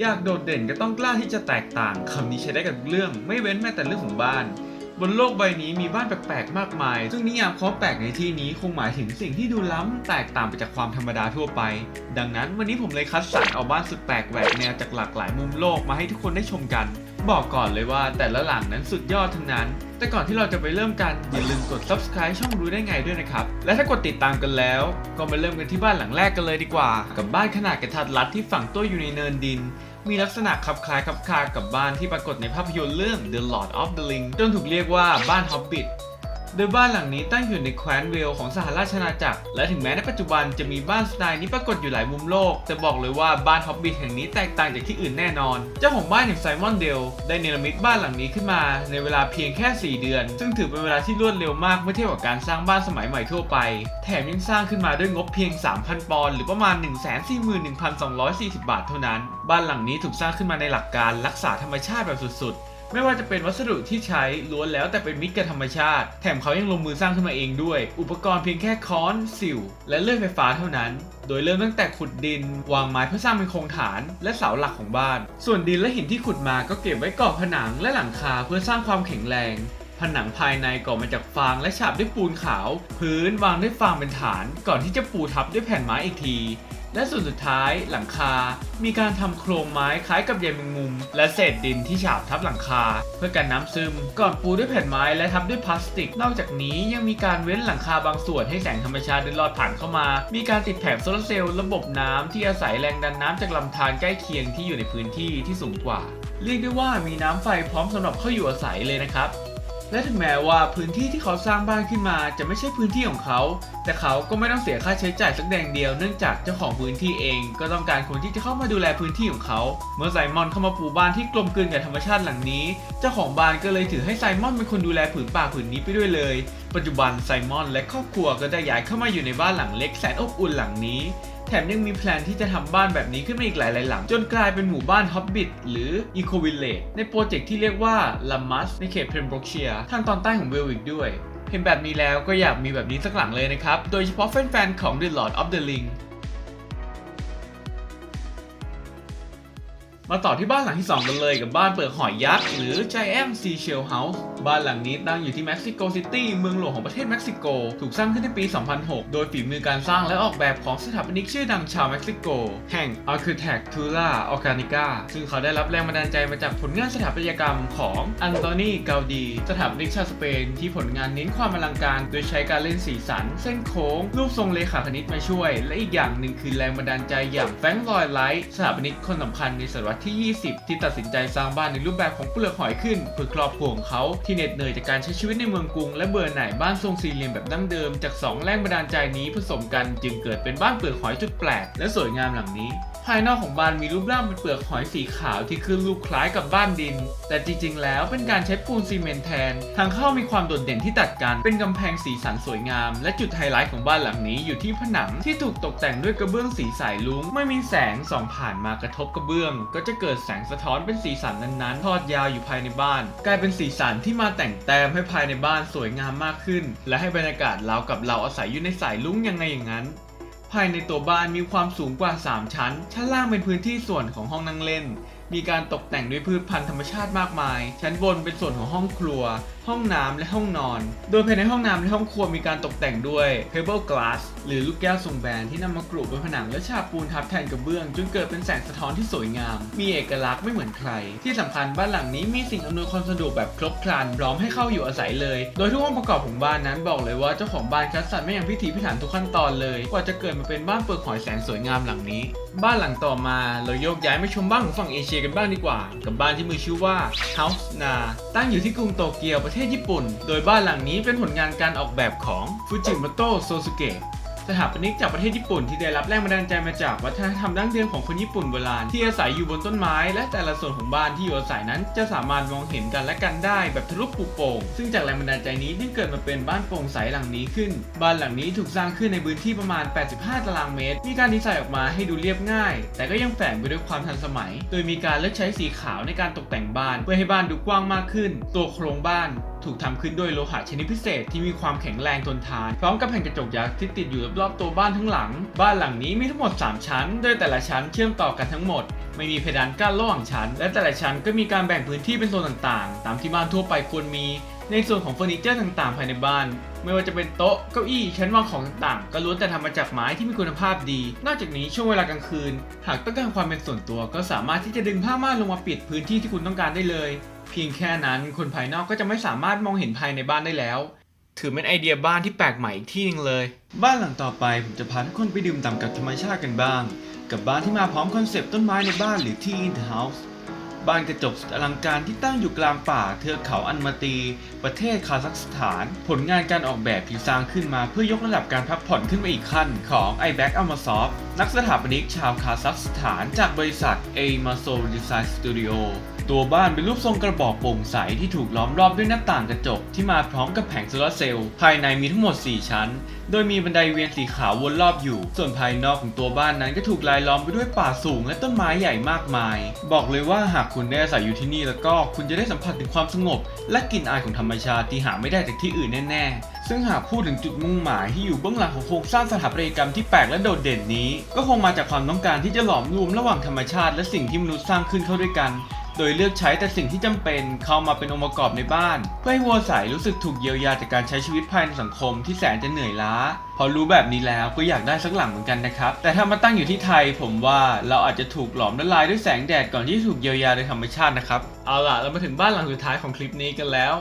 อยากโดดเด่นก็ต้องกล้าที่จะแตกต่างคำนี้ใช้ได้กับทุกเรื่องไม่เว้นแม้แต่เรื่องของบ้าน บนโลกใบนี้มีบ้านแปลกๆ มากมาย ซึ่งนิยามคำว่าแปลกในที่นี้คงหมายถึงสิ่งที่ดูล้ำแตกต่างไปจากความธรรมดาทั่วไป ดังนั้นวันนี้ผมเลยคัดสรรเอาบ้านสุดแปลกแหวกแนวจากหลากหลายมุมโลกมาให้ทุกคนได้ชมกัน บอกก่อนเลยว่าแต่ละหลังนั้นสุดยอดทั้งนั้น แต่ก่อนที่เราจะไปเริ่มกันอย่าลืมกด subscribe ช่องรู้ได้ไงด้วยนะครับ และถ้ากดติดตามกันแล้ว ก็มาเริ่มกันที่บ้านหลังแรกกันเลยดีกว่า กับบ้านขนาดกระทัดรัดที่ฝังตัวอยู่ในเนินดิน มีลักษณะคลับคล้ายคลับคลากับบ้านที่ปรากฏในภาพยนตร์เรื่อง The Lord of the Ring จนถูกเรียกว่าบ้านฮอบบิท โดยบ้านหลังนี้ตั้งอยู่ในแคว้นเวลของสหราชอาณาจักร และถึงแม้ในปัจจุบันจะมีบ้านสไตล์นี้ปรากฏอยู่หลายมุมโลก แต่บอกเลยว่าบ้านฮอบบิทแห่งนี้แตกต่างจากที่อื่นแน่นอน เจ้าของบ้านอย่างไซมอนเดลได้เนรมิตบ้านหลังนี้ขึ้นมา ในเวลาเพียงแค่ 4 เดือน ซึ่งถือเป็นเวลาที่รวดเร็วมากเมื่อเทียบกับการสร้างบ้านสมัยใหม่ทั่วไป แถมยังสร้างขึ้นมาด้วยงบเพียง 3,000 ปอนด์หรือประมาณ 141,240 บาทเท่านั้น บ้านหลังนี้ถูกสร้างขึ้นมาในหลักการรักษาธรรมชาติแบบสุดๆ ไม่ว่าจะเป็นวัสดุที่ใช้ล้วนแล้วแต่เป็นมิตรกับธรรมชาติ แถมเขายังลงมือสร้างขึ้นมาเองด้วย อุปกรณ์เพียงแค่ค้อน สิว และเลื่อยไฟฟ้าเท่านั้น โดยเริ่มตั้งแต่ขุดดิน วางไม้เพื่อสร้างเป็นโครงฐาน และเสาหลักของบ้าน ส่วนดินและหินที่ขุดมาก็เก็บไว้ก่อผนังและหลังคาเพื่อสร้างความแข็งแรงผนังภายในก่อมาจากฟางและฉาบด้วยปูนขาว พื้นวางด้วยฟางเป็นฐาน ก่อนที่จะปูทับด้วยแผ่นไม้อีกที และส่วนสุดท้ายหลังคา มีการทำโครงไม้คล้ายกับใยแมงมุม และเศษดินที่ฉาบทับหลังคา เพื่อกันน้ำซึม ก่อนปูด้วยแผ่นไม้และทับด้วยพลาสติก นอกจากนี้ยังมีการเว้นหลังคาบางส่วนให้แสงธรรมชาติได้ลอดผ่านเข้ามา มีการติดแผงโซลาร์เซลล์ระบบน้ำที่อาศัยแรงดันน้ำจากลำธารใกล้เคียงที่อยู่ในพื้นที่ที่สูงกว่า เรียกได้ว่ามีน้ำไฟพร้อมสำหรับเข้าอยู่อาศัยเลยนะครับ และถึงแม้ว่าพื้นที่ที่เขาสร้างบ้านขึ้นมาจะไม่ใช่พื้นที่ของเขา แต่เขาก็ไม่ต้องเสียค่าใช้จ่ายสักแดงเดียวเนื่องจากเจ้าของพื้นที่เอง ก็ต้องการคนที่จะเข้ามาดูแลพื้นที่ของเขา เมื่อไซมอนเข้ามาปลูกบ้านที่กลมกลืนกับธรรมชาติหลังนี้ เจ้าของบ้านก็เลยถือให้ไซมอนเป็นคนดูแลผืนป่าผืนนี้ไปด้วยเลย ปัจจุบันไซมอนและครอบครัวก็ได้ย้ายเข้ามาอยู่ในบ้านหลังเล็กแสนอบอุ่นหลังนี้ ถมยังมีแพลนที่จะทำบ้านแบบนี้ขึ้นมาอีกหลายๆหลัง จนกลายเป็นหมู่บ้านฮอบบิทหรืออีโควิลเลจในโปรเจกต์ที่เรียกว่าลามัสในเขตเพนบรกเชียทางตอนใต้ของเวลวิกด้วย เห็นแบบนี้แล้วก็อยากมีแบบนี้สักหลังเลยนะครับ โดยเฉพาะแฟนๆของ The Lord of the Ring มาต่อที่บ้านหลังที่ 2 กันเลยกับบ้านเปลือกหอยยักษ์หรือ Giant Seashell House บ้านหลังนี้ตั้งอยู่ที่เม็กซิโกซิตี้เมืองหลวงของประเทศเม็กซิโก ถูกสร้างขึ้นในปี 2006 โดยฝีมือการสร้างและออกแบบของสถาปนิกชื่อดังชาวเม็กซิโก แห่ง Arquitectura Organica ซึ่งเขาได้รับแรงบันดาลใจมาจากผลงานสถาปัตยกรรมของอันโตนีกาวดี สถาปนิกชาวสเปน ที่ผลงานเน้นความอลังการ โดยใช้การเล่นสีสัน เส้นโค้ง รูปทรงเลขาคณิตมาช่วย และอีกอย่างหนึ่งคือแรงบันดาลใจอย่างแฟรงค์ลอยไลท์สถาปนิกคนสำคัญในศตวรรษที่ 20 ที่ตัดสินใจสร้างบ้านในรูปแบบของเปลือกหอยขึ้นเพื่อครอบครัวของเขาที่เหน็ดเหนื่อยจากการใช้ชีวิตในเมืองกรุง และเบื่อหน่ายบ้านทรงสี่เหลี่ยมแบบดั้งเดิมจากสองแรงบันดาลใจนี้ผสมกันจึงเกิดเป็นบ้านเปลือกหอยจุดแปลกและสวยงามหลังนี้ ภายนอกของบ้านมีรูปร่างเป็นเปลือกหอยสีขาวที่ขึ้นรูปคล้ายกับบ้านดิน แต่จริงๆ แล้วเป็นการใช้ปูนซีเมนต์แทน ทางเข้ามีความโดดเด่นที่ตัดกัน เป็นกำแพงสีสันสวยงาม และจุดไฮไลท์ของบ้านหลังนี้อยู่ที่ผนังที่ถูกตกแต่งด้วยกระเบื้องสีสายลุ้งไม่มีแสงส่องผ่านมากระทบกระเบื้อง ก็จะเกิดแสงสะท้อนเป็นสีสันนั้นๆ ทอดยาวอยู่ภายในบ้าน กลายเป็นสีสันที่มาแต่งแต้มให้ภายในบ้านสวยงามมากขึ้น และให้บรรยากาศราวกับเราอาศัยอยู่ในสายลุ้งยังไงอย่างนั้น ภายในตัวบ้านมีความสูงกว่า 3 ชั้น ชั้นล่างเป็นพื้นที่ส่วนของห้องนั่งเล่น มีการตกแต่งด้วยพืชพันธุ์ธรรมชาติมากมาย ชั้นบนเป็นส่วนของห้องครัวห้องน้ำและห้องนอน โดยภายในห้องน้ำและห้องครัวมีการตกแต่งด้วย pebble glass หรือลูกแก้วทรงแบนที่นำมากรุบนผนังและฉาบปูนทับแทนกระเบื้อง จนเกิดเป็นแสงสะท้อนที่สวยงาม มีเอกลักษณ์ไม่เหมือนใคร ที่สำคัญบ้านหลังนี้มีสิ่งอำนวยความสะดวกแบบครบครันพร้อมให้เข้าอยู่อาศัยเลย โดยทุกองค์ประกอบของบ้านนั้นบอกเลยว่าเจ้าของบ้านคัดสรรไม่อย่างพิถีพิถันทุกขั้นตอนเลย กว่าจะเกิดมาเป็นบ้านเปลือกหอยแสนสวยงามหลังนี้ บ้านหลังต่อมาเราโยกย้ายมาชมบ้านของฝั่งเอเชียกันบ้างดีกว่า กับบ้านที่มีชื่อว่า House Na ตั้งอยู่ที่กรุงโตเกียวประประเทศญี่ปุ่น โดยบ้านหลังนี้เป็นผลงานการออกแบบของฟูจิมโตะโซซุเกะ สถาปนิกจากประเทศญี่ปุ่นที่ได้รับแรงบันดาลใจมาจากวัฒนธรรมดั้งเดิมของคนญี่ปุ่นโบราณที่อาศัยอยู่บนต้นไม้ และแต่ละส่วนของบ้านที่อยู่อาศัยนั้น จะสามารถมองเห็นกันและกันได้แบบทะลุปลุโป่งซึ่งจากแรงบันดาลใจนี้จึงเกิดมาเป็นบ้านโปร่งใสหลังนี้ขึ้น บ้านหลังนี้ถูกสร้างขึ้นในพื้นที่ประมาณ 85 ตารางเมตร มีการดีไซน์ออกมาให้ดูเรียบง่าย แต่ก็ยังแฝงไปด้วยความทันสมัย โดยมีการเลือกใช้สีขาวในการตกแต่งบ้าน เพื่อให้บ้านดูกว้างมากขึ้น ตัวโครงบ้าน ถูกทำขึ้นด้วยโลหะชนิดพิเศษที่มีความแข็งแรงทนทาน พร้อมกับแผ่นกระจกยักษ์ที่ติดอยู่รอบๆตัวบ้านทั้งหลัง บ้านหลังนี้มีทั้งหมด 3 ชั้น โดยแต่ละชั้นเชื่อมต่อกันทั้งหมด ไม่มีเพดานกั้นระหว่างชั้น และแต่ละชั้นก็มีการแบ่งพื้นที่เป็นโซนต่างๆ ตามที่บ้านทั่วไปควรมี ในส่วนของเฟอร์นิเจอร์ต่างๆ ภายในบ้าน ไม่ว่าจะเป็นโต๊ะ เก้าอี้ ชั้นวางของต่างๆ ก็ล้วนแต่ทำมาจากไม้ที่มีคุณภาพดี นอกจากนี้ช่วงเวลากลางคืน หากต้องการความเป็นส่วนตัวก็สามารถที่จะดึงผ้าม่านลงมาปิดพื้นที่ที่คุณต้องการได้เลย เพียงแค่นั้นคนภายนอกก็จะไม่สามารถมองเห็นภายในบ้านได้แล้ว ถือเป็นไอเดียบ้านที่แปลกใหม่อีกที่หนึงเลย บ้านหลังต่อไปผมจะพาทุกคนไปดื่มด่ำกับธรรมชาติกันบ้าง กับบ้านที่มาพร้อมคอนเซปต์ต้นไม้ในบ้านหรือที่ in the house บ้านกระจกสุดอลังการที่ตั้งอยู่กลางป่าเทือกเขาอันมาตี ประเทศคาซัคสถาน ผลงานการออกแบบที่สร้างขึ้นมาเพื่อยกระดับการพักผ่อนขึ้นมาอีกขั้นของ i b a c a m a s o f t นักสถาปนิกชาวคาซัคสถานจากบริษัท a m a s o Design Studio ตัวบ้านเป็นรูปทรงกระบอกโปร่งใสที่ถูกล้อมรอบด้วยหน้าต่างกระจกที่มาพร้อมกับแผงโซลาร์เซลล์ภายในมีทั้งหมด 4 ชั้น โดยมีบันไดเวียนสีขาววนรอบอยู่ ส่วนภายนอกของตัวบ้านนั้นก็ถูกรายล้อมไปด้วยป่าสูงและต้นไม้ใหญ่มากมาย บอกเลยว่าหากคุณได้อาศัยอยู่ที่นี่แล้วก็คุณจะได้สัมผัสถึงความสงบ และกลิ่นอายของธรรมชาติที่หาไม่ได้จากที่อื่นแน่ๆ ซึ่งหากพูดถึงจุดมุ่งหมายที่อยู่เบื้องหลังของโครงสร้างสถาปัตยกรรมที่แปลกและโดดเด่นนี้ ก็คงมาจากความต้องการที่จะหลอมรวมระหว่างธรรมชาติ และสิ่งที่มนุษย์สร้างขึ้นเข้าด้วยกัน โดยเลือกใช้แต่สิ่งที่จำเป็นเข้ามาเป็นองค์ประกอบในบ้าน เพื่อให้วัวสายรู้สึกถูกเยียวยาจากการใช้ชีวิตภายในสังคมที่แสนจะเหนื่อยล้า พอรู้แบบนี้แล้วก็อยากได้สักหลังเหมือนกันนะครับ แต่ถ้ามาตั้งอยู่ที่ไทย ผมว่าเราอาจจะถูกหลอมละลายด้วยแสงแดดก่อนที่จะถูกเยียวยาโดยธรรมชาตินะครับ เอาล่ะเรามาถึงบ้านหลังสุดท้ายของคลิปนี้กันแล้ว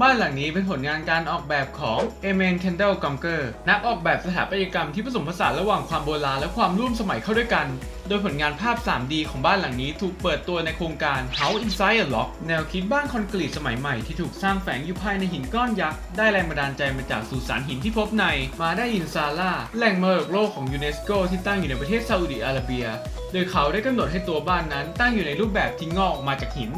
บ้านหลังนี้เป็นผลงานการออกแบบของเอเมน k คนเดลกัมเกอร์นักออกแบบสถาปัตยกรรมที่ผสมผสานระหว่างความโบราณและความร่วมสมัยเข้าด้วยกัน โดยผลงานภาพ 3D ของบ้านหลังนี้ถูกเปิดตัวในโครงการ House Inside a Lock แนวคิดบ้านคอนกรีตสมัยใหม่ที่ถูกสร้างแฝงอยู่ภายในหินก้อนยักษ์ ได้แรงบันดาลใจมาจากสุสานหินที่พบในมาได้อินซาลาแหล่งมรดกโลกของยูเนสโกที่ตั้งอยู่ในประเทศซาอุดิอาระเบีย ดยเขาได้กำหนดให้ตัวบ้านนั้นตั้งอยู่ในรูปแบบที่งอกออกมาจากหิน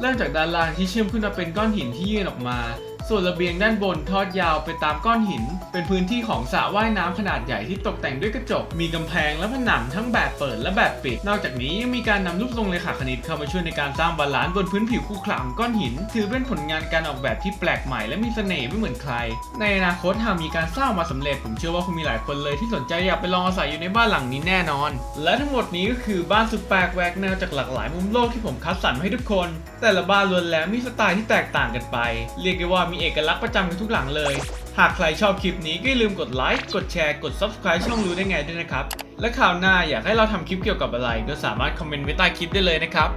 เริ่มจากด้านล่างที่เชื่อมขึ้นมาเป็นก้อนหินที่ยื่นออกมา ส่วนระเบียงด้านบนทอดยาวไปตามก้อนหิน เป็นพื้นที่ของสระว่ายน้ำขนาดใหญ่ที่ตกแต่งด้วยกระจก มีกำแพงและผนังทั้งแบบเปิดและแบบปิด นอกจากนี้ยังมีการนำรูปทรงเลขาคณิตเข้ามาช่วยในการสร้างบาลานซ์บนพื้นผิวคู่ขลังก้อนหิน ถือเป็นผลงานการออกแบบที่แปลกใหม่และมีเสน่ห์ไม่เหมือนใคร ในอนาคตหากมีการสร้างมาสำเร็จ ผมเชื่อว่าคงมีหลายคนเลยที่สนใจอยากไปลองอาศัยอยู่ในบ้านหลังนี้แน่นอน และทั้งหมดนี้ก็คือบ้านสุดแปลกแหวกแนวจากหลากหลายมุมโลกที่ผมคัดสรรมาให้ทุกคน แต่ละบ้านล้วนแล้วมีสไตล์ที่แตกต่างกันไป เรียกได้ว่ามีมีเอกลักษณ์ประจำกันทุกหลังเลย หากใครชอบคลิปนี้ก็อย่าลืมกดไลค์กดแชร์กด subscribe ช่องรู้ได้ไงด้วยนะครับ และข่าวหน้าอยากให้เราทำคลิปเกี่ยวกับอะไร ก็สามารถคอมเมนต์ไว้ใต้คลิปได้เลยนะครับ